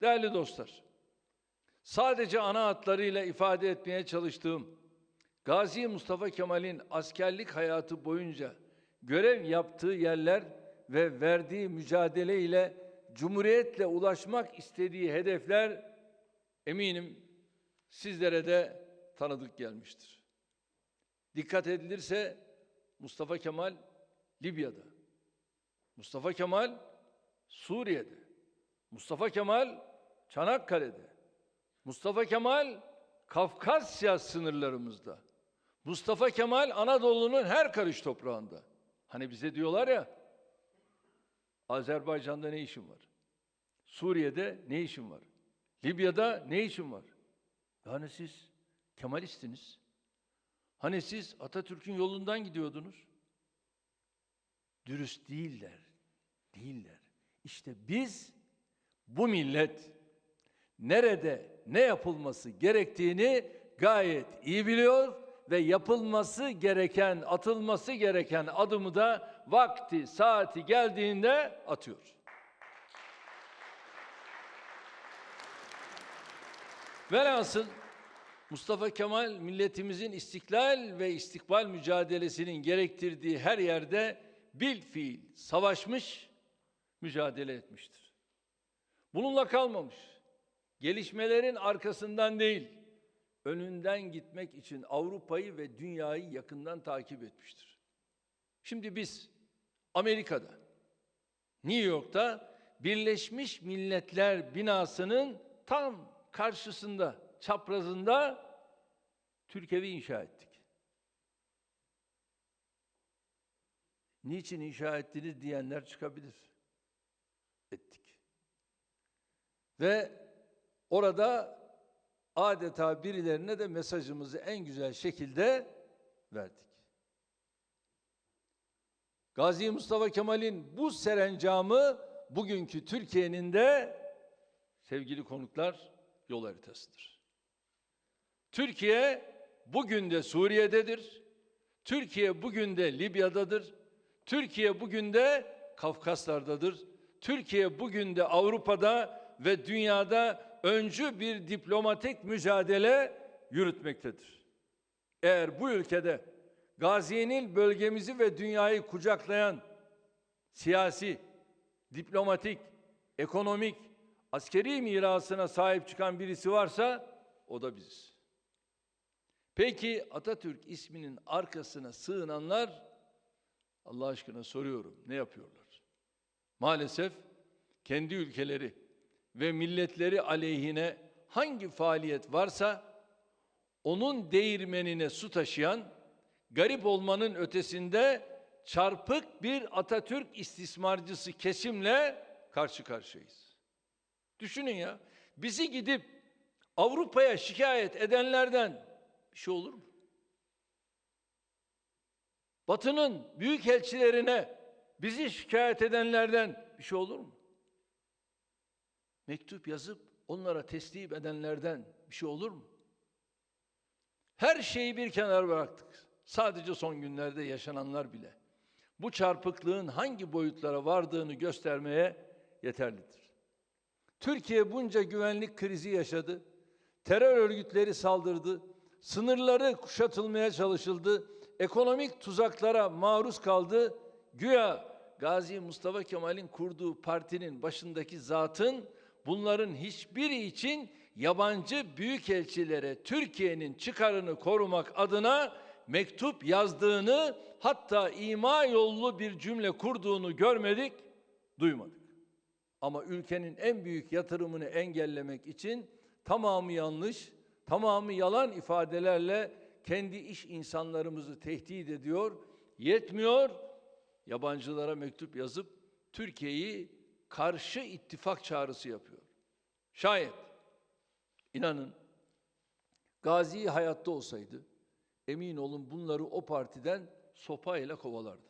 Değerli dostlar, sadece ana hatlarıyla ifade etmeye çalıştığım Gazi Mustafa Kemal'in askerlik hayatı boyunca görev yaptığı yerler ve verdiği mücadele ile Cumhuriyetle ulaşmak istediği hedefler eminim sizlere de tanıdık gelmiştir. Dikkat edilirse Mustafa Kemal Libya'da, Mustafa Kemal Suriye'de, Mustafa Kemal Çanakkale'de, Mustafa Kemal Kafkasya sınırlarımızda, Mustafa Kemal Anadolu'nun her karış toprağında. Hani bize diyorlar ya, Azerbaycan'da ne işin var? Suriye'de ne işin var? Libya'da ne işin var? Yani siz Kemalistiniz. Hani siz Atatürk'ün yolundan gidiyordunuz. Dürüst değiller. Değiller. İşte biz bu millet nerede ne yapılması gerektiğini gayet iyi biliyor ve yapılması gereken, atılması gereken adımı da vakti, saati geldiğinde atıyor. Velhasıl Mustafa Kemal milletimizin istiklal ve istikbal mücadelesinin gerektirdiği her yerde bil fiil savaşmış, mücadele etmiştir. Bununla kalmamış. Gelişmelerin arkasından değil, önünden gitmek için Avrupa'yı ve dünyayı yakından takip etmiştir. Şimdi biz Amerika'da, New York'ta Birleşmiş Milletler binasının tam karşısında, çaprazında Türkevi inşa ettik. Niçin inşa ettiniz diyenler çıkabilir. Ettik. Ve orada adeta birilerine de mesajımızı en güzel şekilde verdik. Gazi Mustafa Kemal'in bu serencamı bugünkü Türkiye'nin de sevgili konuklar yol haritasıdır. Türkiye bugün de Suriye'dedir. Türkiye bugün de Libya'dadır. Türkiye bugün de Kafkaslar'dadır. Türkiye bugün de Avrupa'da ve dünyada öncü bir diplomatik mücadele yürütmektedir. Eğer bu ülkede Gazi'nin bölgemizi ve dünyayı kucaklayan siyasi, diplomatik, ekonomik, askeri mirasına sahip çıkan birisi varsa o da biziz. Peki Atatürk isminin arkasına sığınanlar Allah aşkına soruyorum ne yapıyorlar? Maalesef kendi ülkeleri ve milletleri aleyhine hangi faaliyet varsa onun değirmenine su taşıyan garip olmanın ötesinde çarpık bir Atatürk istismarcısı kesimle karşı karşıyayız. Düşünün ya, bizi gidip Avrupa'ya şikayet edenlerden bir şey olur mu? Batı'nın büyük elçilerine bizi şikayet edenlerden bir şey olur mu? Mektup yazıp onlara teslim edenlerden bir şey olur mu? Her şeyi bir kenara bıraktık. Sadece son günlerde yaşananlar bile. Bu çarpıklığın hangi boyutlara vardığını göstermeye yeterlidir. Türkiye bunca güvenlik krizi yaşadı. Terör örgütleri saldırdı. Sınırları kuşatılmaya çalışıldı. Ekonomik tuzaklara maruz kaldı. Güya Gazi Mustafa Kemal'in kurduğu partinin başındaki zatın bunların hiçbiri için yabancı büyükelçilere Türkiye'nin çıkarını korumak adına mektup yazdığını hatta ima yollu bir cümle kurduğunu görmedik, duymadık. Ama ülkenin en büyük yatırımını engellemek için tamamı yanlış, tamamı yalan ifadelerle kendi iş insanlarımızı tehdit ediyor. Yetmiyor, yabancılara mektup yazıp Türkiye'yi karşı ittifak çağrısı yapıyor. Şayet inanın Gazi hayatta olsaydı emin olun bunları o partiden sopayla kovalardı.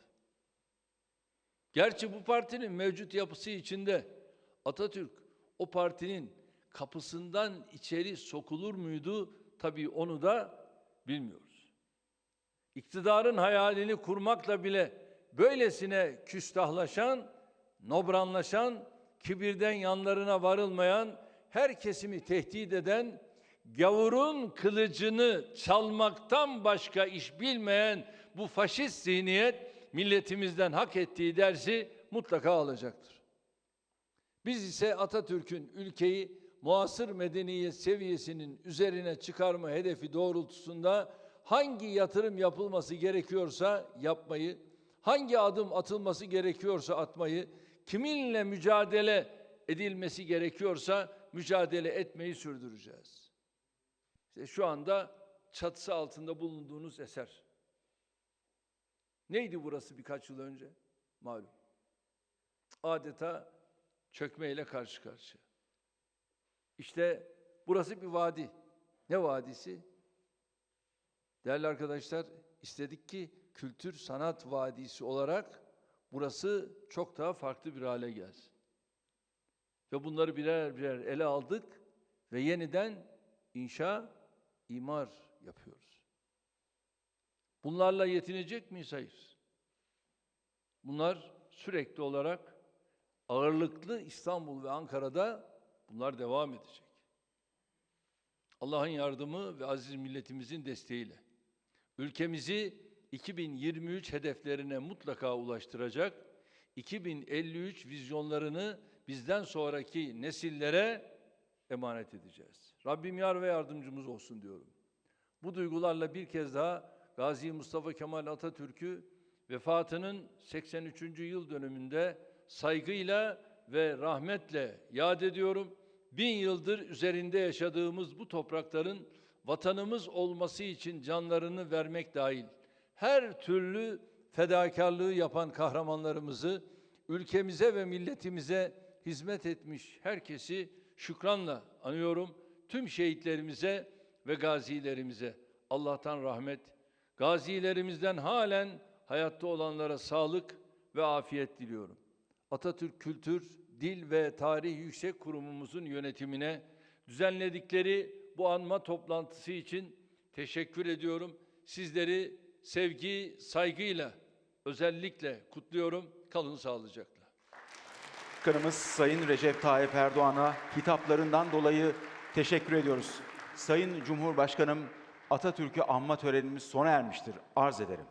Gerçi bu partinin mevcut yapısı içinde Atatürk o partinin kapısından içeri sokulur muydu? Tabii onu da bilmiyoruz. İktidarın hayalini kurmakla bile böylesine küstahlaşan, nobranlaşan, kibirden yanlarına varılmayan, her kesimi tehdit eden, gavurun kılıcını çalmaktan başka iş bilmeyen bu faşist zihniyet milletimizden hak ettiği dersi mutlaka alacaktır. Biz ise Atatürk'ün ülkeyi muasır medeniyet seviyesinin üzerine çıkarma hedefi doğrultusunda hangi yatırım yapılması gerekiyorsa yapmayı, hangi adım atılması gerekiyorsa atmayı, kiminle mücadele edilmesi gerekiyorsa mücadele etmeyi sürdüreceğiz. İşte şu anda çatısı altında bulunduğunuz eser. Neydi burası birkaç yıl önce? Malum. Adeta çökmeyle karşı karşıya. İşte burası bir vadi. Ne vadisi? Değerli arkadaşlar, istedik ki kültür sanat vadisi olarak burası çok daha farklı bir hale gelsin. Ve bunları birer birer ele aldık ve yeniden inşa, imar yapıyoruz. Bunlarla yetinecek miyiz? Hayır. Bunlar sürekli olarak ağırlıklı İstanbul ve Ankara'da bunlar devam edecek. Allah'ın yardımı ve aziz milletimizin desteğiyle ülkemizi 2023 hedeflerine mutlaka ulaştıracak, 2053 vizyonlarını bizden sonraki nesillere emanet edeceğiz. Rabbim yar ve yardımcımız olsun diyorum. Bu duygularla bir kez daha Gazi Mustafa Kemal Atatürk'ü vefatının 83. yıl dönümünde saygıyla ve rahmetle yad ediyorum. Bin yıldır üzerinde yaşadığımız bu toprakların vatanımız olması için canlarını vermek dahil her türlü fedakarlığı yapan kahramanlarımızı, ülkemize ve milletimize hizmet etmiş herkesi şükranla anıyorum. Tüm şehitlerimize ve gazilerimize Allah'tan rahmet, gazilerimizden halen hayatta olanlara sağlık ve afiyet diliyorum. Atatürk Kültür, Dil ve Tarih Yüksek Kurumumuzun yönetimine düzenledikleri bu anma toplantısı için teşekkür ediyorum. Sizleri sevgi, saygıyla özellikle kutluyorum. Kalın sağlıcakla. Başkanımız Sayın Recep Tayyip Erdoğan'a hitaplarından dolayı teşekkür ediyoruz. Sayın Cumhurbaşkanım Atatürk'ü anma törenimiz sona ermiştir. Arz ederim.